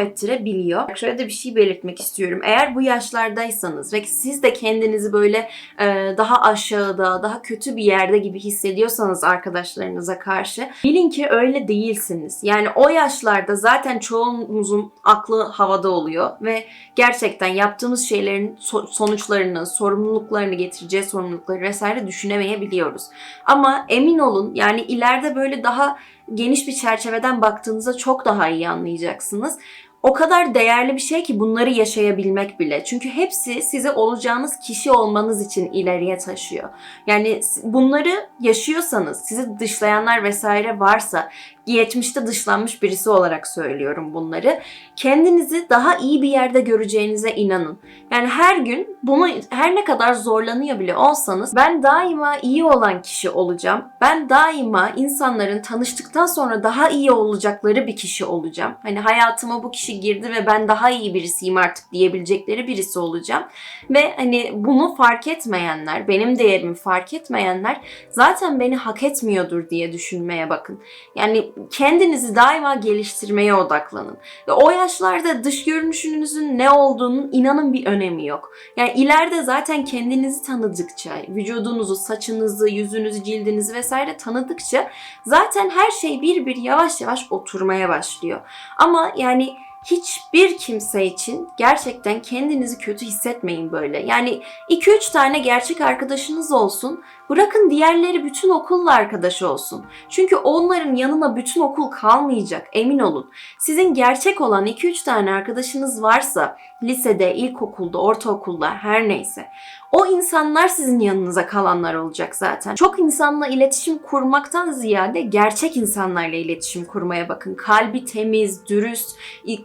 ettirebiliyor. Şöyle de bir şey belirtmek istiyorum. Eğer bu yaşlardaysanız ve siz de kendinizi böyle e, daha aşağıda, daha kötü bir yerde gibi hissediyorsanız arkadaşlarınıza karşı bilin ki öyle değilsiniz. Yani o yaşlarda zaten çoğumuzun aklı havada oluyor ve gerçekten yaptığımız şeylerin so- sonuçlarını, sorumluluklarını getireceği sorumlulukları vesaire düşünemeyebiliyoruz. Ama emin olun yani ileride böyle daha geniş bir çerçeveden baktığınızda çok daha iyi anlayacaksınız. O kadar değerli bir şey ki bunları yaşayabilmek bile. Çünkü hepsi size olacağınız kişi olmanız için ileriye taşıyor. Yani bunları yaşıyorsanız, sizi dışlayanlar vesaire varsa, geçmişte dışlanmış birisi olarak söylüyorum bunları. Kendinizi daha iyi bir yerde göreceğinize inanın. Yani her gün bunu her ne kadar zorlanıyor bile olsanız ben daima iyi olan kişi olacağım. Ben daima insanların tanıştıktan sonra daha iyi olacakları bir kişi olacağım. Hani hayatıma bu kişi girdi ve ben daha iyi birisiyim artık diyebilecekleri birisi olacağım. Ve hani bunu fark etmeyenler, benim değerimi fark etmeyenler zaten beni hak etmiyordur diye düşünmeye bakın. Yani kendinizi daima geliştirmeye odaklanın. Ve o yaşlarda dış görünüşünüzün ne olduğunun inanın bir önemi yok. Yani ileride zaten kendinizi tanıdıkça, vücudunuzu, saçınızı, yüzünüzü, cildinizi vesaire tanıdıkça zaten her şey bir bir yavaş yavaş oturmaya başlıyor. Ama yani hiçbir kimse için gerçekten kendinizi kötü hissetmeyin böyle. Yani 2-3 tane gerçek arkadaşınız olsun. Bırakın diğerleri bütün okulla arkadaş olsun. Çünkü onların yanına bütün okul kalmayacak emin olun. Sizin gerçek olan 2-3 tane arkadaşınız varsa lisede, ilkokulda, ortaokulda her neyse o insanlar sizin yanınıza kalanlar olacak zaten. Çok insanla iletişim kurmaktan ziyade gerçek insanlarla iletişim kurmaya bakın. Kalbi temiz, dürüst,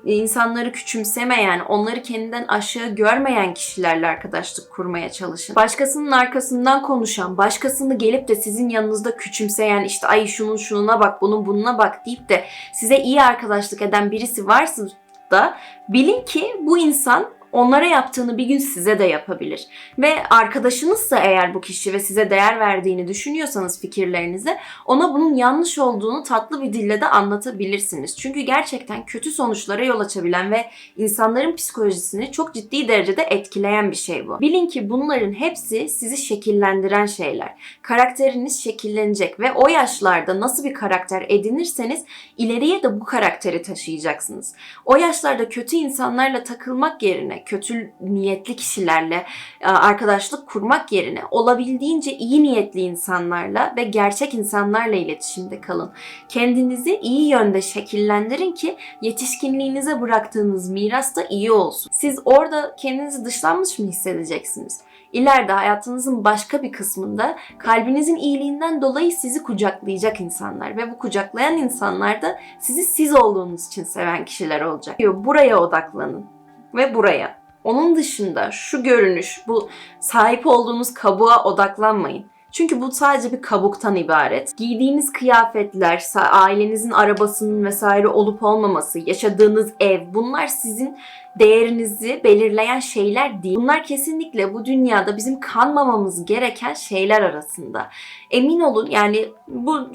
insanları küçümsemeyen, onları kendinden aşağı görmeyen kişilerle arkadaşlık kurmaya çalışın. Başkasının arkasından konuşan, başkasını gelip de sizin yanınızda küçümseyen, işte ay şunun şununa bak, bunun bununa bak deyip de size iyi arkadaşlık eden birisi varsa da bilin ki bu insan onlara yaptığını bir gün size de yapabilir. Ve arkadaşınızsa eğer bu kişi ve size değer verdiğini düşünüyorsanız fikirlerinize ona bunun yanlış olduğunu tatlı bir dille de anlatabilirsiniz. Çünkü gerçekten kötü sonuçlara yol açabilen ve insanların psikolojisini çok ciddi derecede etkileyen bir şey bu. Bilin ki bunların hepsi sizi şekillendiren şeyler. Karakteriniz şekillenecek ve o yaşlarda nasıl bir karakter edinirseniz ileriye de bu karakteri taşıyacaksınız. O yaşlarda kötü insanlarla takılmak yerine, kötü niyetli kişilerle e, arkadaşlık kurmak yerine olabildiğince iyi niyetli insanlarla ve gerçek insanlarla iletişimde kalın. Kendinizi iyi yönde şekillendirin ki yetişkinliğinize bıraktığınız miras da iyi olsun. Siz orada kendinizi dışlanmış mı hissedeceksiniz? İleride hayatınızın başka bir kısmında kalbinizin iyiliğinden dolayı sizi kucaklayacak insanlar ve bu kucaklayan insanlar da sizi siz olduğunuz için seven kişiler olacak. Buraya odaklanın ve buraya. Onun dışında şu görünüş, bu sahip olduğunuz kabuğa odaklanmayın. Çünkü bu sadece bir kabuktan ibaret. Giydiğiniz kıyafetler, ailenizin arabasının vesaire olup olmaması, yaşadığınız ev bunlar sizin değerinizi belirleyen şeyler değil. Bunlar kesinlikle bu dünyada bizim kanmamamız gereken şeyler arasında. Emin olun yani bu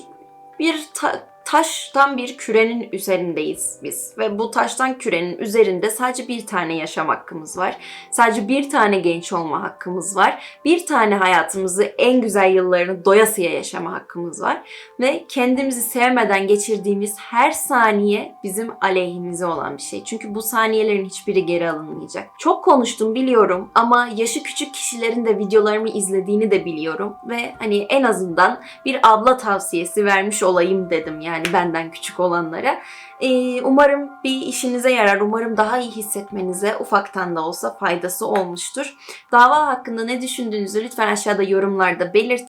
bir ta- taştan bir kürenin üzerindeyiz biz ve bu taştan kürenin üzerinde sadece bir tane yaşam hakkımız var. Sadece bir tane genç olma hakkımız var. Bir tane hayatımızı en güzel yıllarını doyasıya yaşama hakkımız var ve kendimizi sevmeden geçirdiğimiz her saniye bizim aleyhimize olan bir şey. Çünkü bu saniyelerin hiçbiri geri alınmayacak. Çok konuştum biliyorum ama yaşı küçük kişilerin de videolarımı izlediğini de biliyorum ve hani en azından bir abla tavsiyesi vermiş olayım dedim yani benden küçük olanlara. Ee, umarım bir işinize yarar. Umarım daha iyi hissetmenize ufaktan da olsa faydası olmuştur. Dava hakkında ne düşündüğünüzü lütfen aşağıda yorumlarda belirtin.